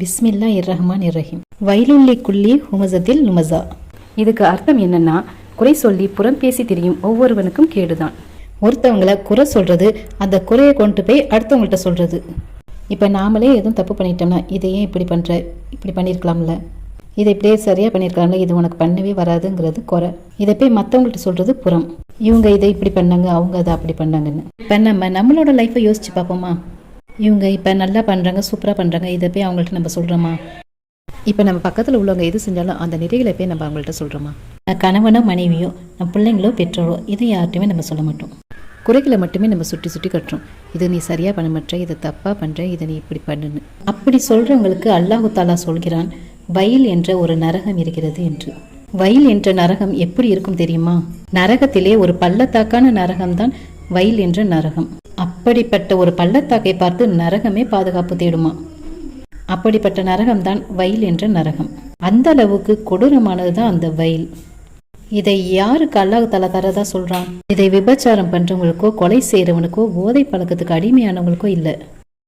பிஸ்மில்லா இர்ரஹ்மான் இர்ரஹீம் வயலுள்ளி குள்ளி ஹுமசத்தில் நுமசா இதுக்கு அர்த்தம் என்னன்னா குறை சொல்லி புறம் பேசி திரியும் ஒவ்வொருவனுக்கும் கேடுதான். ஒருத்தவங்கள குறை சொல்றது அந்த குறையை கொண்டு போய் அடுத்தவங்கள்ட்ட சொல்றது. இப்போ நாமளே எதுவும் தப்பு பண்ணிட்டோம்னா இதை ஏன் இப்படி பண்ற? இப்படி பண்ணியிருக்கலாம்ல இதை இப்படியே சரியாக பண்ணியிருக்கலாம்ல இது உனக்கு பண்ணவே வராதுங்கிறது குறை. இதை போய் மற்றவங்கள்ட்ட சொல்றது புறம். இவங்க இதை இப்படி பண்ணாங்க அவங்க அதை அப்படி பண்ணாங்கன்னு. இப்போ நம்ம நம்மளோட லைஃப்பை யோசிச்சு பார்ப்போமா? இவங்க இப்போ நல்லா பண்ணுறாங்க சூப்பராக பண்ணுறாங்க இதை போய் அவங்கள்ட்ட நம்ம சொல்கிறோமா இப்போ நம்ம பக்கத்தில் உள்ளவங்க எது செஞ்சாலும் அந்த நிறைகளை போய் நம்ம அவங்கள்ட்ட சொல்கிறோமா கணவனோ மனைவியோ நம்ம பிள்ளைங்களோ பெற்றோரோ இதை யார்ட்டையுமே நம்ம சொல்ல மாட்டோம். குறைகளை மட்டுமே நம்ம சுட்டி சுட்டி கட்டுறோம். இது நீ சரியாக பண்ண மாட்ட இதை தப்பாக பண்ணுற இதை நீ இப்படி பண்ணுன்னு. அப்படி சொல்கிறவங்களுக்கு அல்லாஹு தாலா சொல்கிறான் வயல் என்ற ஒரு நரகம் இருக்கிறது என்று. வயல் என்ற நரகம் எப்படி இருக்கும் தெரியுமா? நரகத்திலே ஒரு பள்ளத்தாக்கான நரகம்தான் வயல் என்ற நரகம். அப்படிப்பட்ட ஒரு பள்ளத்தாக்கை பார்த்து நரகமே பாதுகாப்பு தேடுமா? அப்படிப்பட்ட நரகம்தான் வயல் என்ற நரகம். அந்த அளவுக்கு கொடூரமானது தான் அந்த வயல். இதை யாருக்கு அல்லாஹ் தலா தரதா சொல்றான்? இதை விபச்சாரம் பண்றவங்களுக்கோ கொலை செய்யறவனுக்கோ போதை பழக்கத்துக்கு அடிமையானவங்களுக்கோ இல்லை.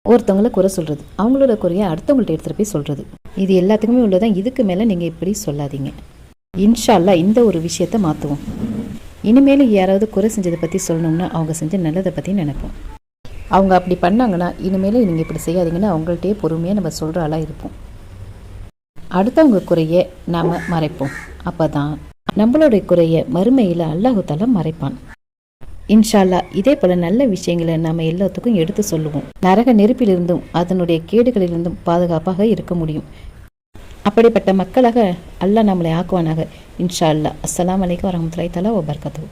ஒருத்தவங்களை குறை சொல்றது அவங்களோட குறைய அடுத்தவங்கள்ட்ட எடுத்துட்டு போய் சொல்றது. இது எல்லாத்துக்குமே உள்ளதான் இதுக்கு மேல நீங்க இப்படி சொல்லாதீங்க. இன்ஷால்லா இந்த ஒரு விஷயத்த மாத்துவோம். இனிமேல் யாராவது குறை செஞ்சதை பற்றி சொல்லணும்னா அவங்க செஞ்ச நல்லதை பற்றி நினைப்போம். அவங்க அப்படி பண்ணாங்கன்னா இனிமேல் நீங்கள் இப்படி செய்யாதீங்கன்னு அவங்கள்ட்டயே பொறுமையாக நம்ம சொல்கிற ஆளாக இருப்போம். அடுத்தவங்க குறைய நாம் மறைப்போம். அப்போ தான் நம்மளுடைய குறைய மறுமையில் அல்லாஹுத்தால மறைப்பான். இன்ஷால்லா இதே போல நல்ல விஷயங்களை நாம் எல்லாத்துக்கும் எடுத்து சொல்லுவோம். நரக நெருப்பிலிருந்தும் அதனுடைய கேடுகளிலிருந்தும் பாதுகாப்பாக இருக்க முடியும். அப்படிப்பட்ட மக்களாக அல்லாஹ் நம்மளை ஆக்குவானாக. இன்ஷா அல்லா அஸ்லாம் வலைக்கம் வரமத்துலாய் தலா வபரகாத்துஹு.